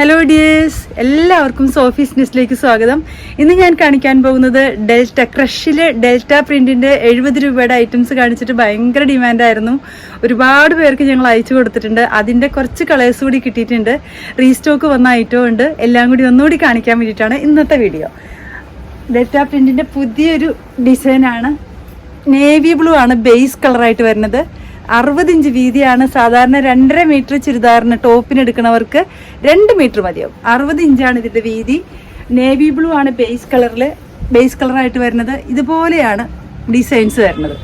Hello dears എല്ലാവർക്കും Sophie's ന്യൂസിലേക്ക് സ്വാഗതം. ഇന്ന് ഞാൻ കാണിക്കാൻ പോകുന്നത് ഡെൽറ്റ ക്രഷിലെ ഡെൽറ്റ പ്രിന്റിന്റെ എഴുപത് രൂപയുടെ ഐറ്റംസ് കാണിച്ചിട്ട് ഭയങ്കര ഡിമാൻഡായിരുന്നു ഒരുപാട് പേർക്ക് ഞങ്ങൾ അയച്ചു കൊടുത്തിട്ടുണ്ട്. അതിന്റെ കുറച്ച് കളേഴ്സ് കൂടി കിട്ടിയിട്ടുണ്ട്. റീസ്റ്റോക്ക് വന്ന ഐറ്റവും ഉണ്ട്. എല്ലാം കൂടി ഒന്നുകൂടി കാണിക്കാൻ വേണ്ടിയിട്ടാണ് ഇന്നത്തെ വീഡിയോ ഡെൽറ്റ പ്രിന്റിന്റെ പുതിയൊരു ഡിസൈനാണ് നേവി ബ്ലൂ ആണ് ബേസ് കളറായിട്ട് വരുന്നത്. അറുപത് ഇഞ്ച് വീതിയാണ് സാധാരണ രണ്ടര മീറ്റർ ചുരിദാറിന് ടോപ്പിന് എടുക്കുന്നവർക്ക് രണ്ട് മീറ്റർ മതിയാവും. അറുപത് ഇഞ്ചാണ് ഇതിന്റെ വീതി. നേവി ബ്ലൂ ആണ് ബേസ് കളറിൽ ബേസ് കളറായിട്ട് വരുന്നത് ഇതുപോലെയാണ് ഡിസൈൻസ് വരുന്നത്.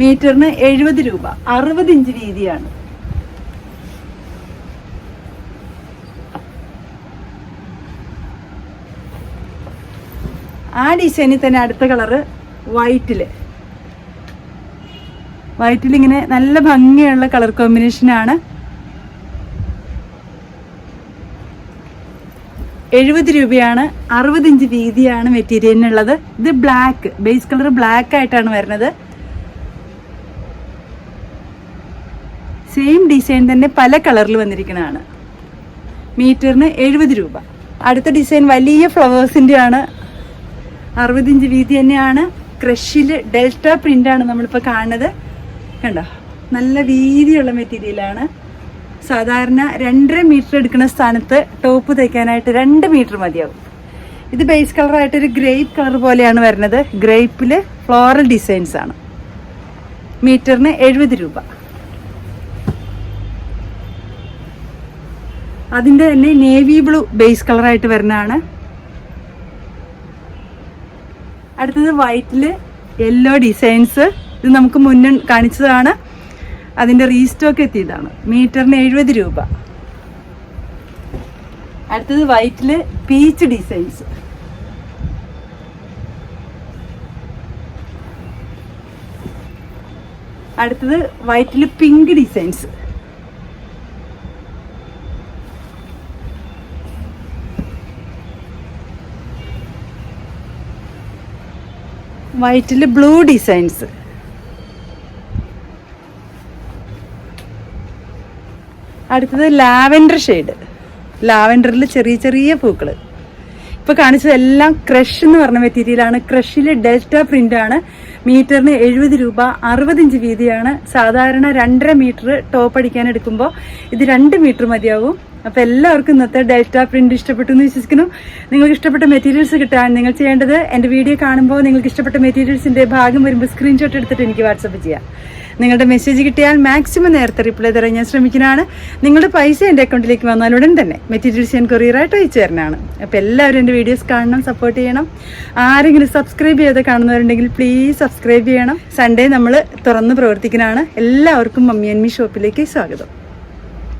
മീറ്ററിന് എഴുപത് രൂപ. അറുപത് ഇഞ്ച് വീതിയാണ്. ആ ഡിസൈനിൽ തന്നെ അടുത്ത കളറ് വൈറ്റിൽ വൈറ്റിൽ ഇങ്ങനെ നല്ല ഭംഗിയുള്ള കളർ കോമ്പിനേഷനാണ് എഴുപത് രൂപയാണ് അറുപത് ഇഞ്ച് വീതിയാണ് മെറ്റീരിയലിനുള്ളത് ഇത് ബ്ലാക്ക് ബേസ് കളർ ബ്ലാക്ക് ആയിട്ടാണ് വരുന്നത്. സെയിം ഡിസൈൻ തന്നെ പല കളറിൽ വന്നിരിക്കുന്നതാണ്. മീറ്ററിന് എഴുപത് രൂപ. അടുത്ത ഡിസൈൻ വലിയ ഫ്ലവേഴ്സിന്റെ ആണ്. ഇഞ്ച് വീതി തന്നെയാണ്. ക്രഷിൽ ഡെൽറ്റ പ്രിന്റ് ആണ് നമ്മളിപ്പോൾ കാണുന്നത്. കണ്ടോ? നല്ല വീതിയുള്ള മെറ്റീരിയലാണ് സാധാരണ രണ്ടര മീറ്റർ എടുക്കുന്ന സ്ഥാനത്ത് ടോപ്പ് തയ്ക്കാനായിട്ട് രണ്ട് മീറ്റർ മതിയാവും. ഇത് ബേസ് കളറായിട്ട് ഒരു ഗ്രേപ്പ് കളർ പോലെയാണ് വരുന്നത്. ഗ്രേപ്പിൽ ഫ്ലോറൽ ഡിസൈൻസ് ആണ്. മീറ്ററിന് എഴുപത് രൂപ. അതിന്റെ തന്നെ നേവി ബ്ലൂ ബേസ് കളറായിട്ട് വരുന്നതാണ്. അടുത്തത് വൈറ്റിൽ യെല്ലോ ഡിസൈൻസ് ഇത് നമുക്ക് മുന്നേ കാണിച്ചതാണ്. അതിന്റെ റീസ്റ്റോക്ക് എത്തിയതാണ്. മീറ്ററിന് എഴുപത് രൂപ. അടുത്തത് വൈറ്റിൽ പീച്ച് ഡിസൈൻസ്. അടുത്തത് വൈറ്റിൽ പിങ്ക് ഡിസൈൻസ്. വൈറ്റിൽ ബ്ലൂ ഡിസൈൻസ്. അടുത്തത് ലാവൻഡർ ഷെയ്ഡ്. ലാവൻഡറിൽ ചെറിയ ചെറിയ പൂക്കൾ ഇപ്പോൾ കാണിച്ചതെല്ലാം ക്രഷ് എന്ന് പറഞ്ഞ മെറ്റീരിയലാണ്. ക്രഷിൽ ഡെൽറ്റ പ്രിന്റ് ആണ് മീറ്ററിന് എഴുപത് രൂപ അറുപത് ഇഞ്ച് വീതിയാണ്. സാധാരണ രണ്ടര മീറ്റർ ടോപ്പ് അടിക്കാൻ എടുക്കുമ്പോൾ ഇത് രണ്ട് മീറ്റർ മതിയാവും. അപ്പോൾ എല്ലാവർക്കും ഇന്നത്തെ ഡെൽറ്റ പ്രിന്റ് ഇഷ്ടപ്പെട്ടു എന്ന് വിശ്വസിക്കുന്നു. നിങ്ങൾക്ക് ഇഷ്ടപ്പെട്ട മെറ്റീരിയൽസ് കിട്ടാൻ നിങ്ങൾ ചെയ്യേണ്ടത് എന്റെ വീഡിയോ കാണുമ്പോൾ നിങ്ങൾക്ക് ഇഷ്ടപ്പെട്ട മെറ്റീരിയൽസിന്റെ ഭാഗം വരുമ്പോൾ സ്ക്രീൻഷോട്ട് എടുത്തിട്ട് എനിക്ക് വാട്സപ്പ് ചെയ്യാം. നിങ്ങളുടെ മെസ്സേജ് കിട്ടിയാൽ മാക്സിമം നേരത്തെ റിപ്ലൈ തരാൻ ഞാൻ ശ്രമിക്കുന്നതാണ്. നിങ്ങളുടെ പൈസ എന്റെ അക്കൗണ്ടിലേക്ക് വന്നാൽ ഉടൻ തന്നെ മെറ്റീരിയൽസ് ഞാൻ കൊറിയറായിട്ട് അയച്ചു തരുന്നതാണ് അപ്പോൾ എല്ലാവരും എന്റെ വീഡിയോസ് കാണണം സപ്പോർട്ട് ചെയ്യണം. ആരെങ്കിലും സബ്സ്ക്രൈബ് ചെയ്ത് കാണുന്നവരുണ്ടെങ്കിൽ പ്ലീസ് സബ്സ്ക്രൈബ് ചെയ്യണം. സൺഡേ നമ്മൾ തുറന്ന് പ്രവർത്തിക്കുന്നതാണ്. എല്ലാവർക്കും മമ്മി അൻമി ഷോപ്പിലേക്ക് സ്വാഗതം.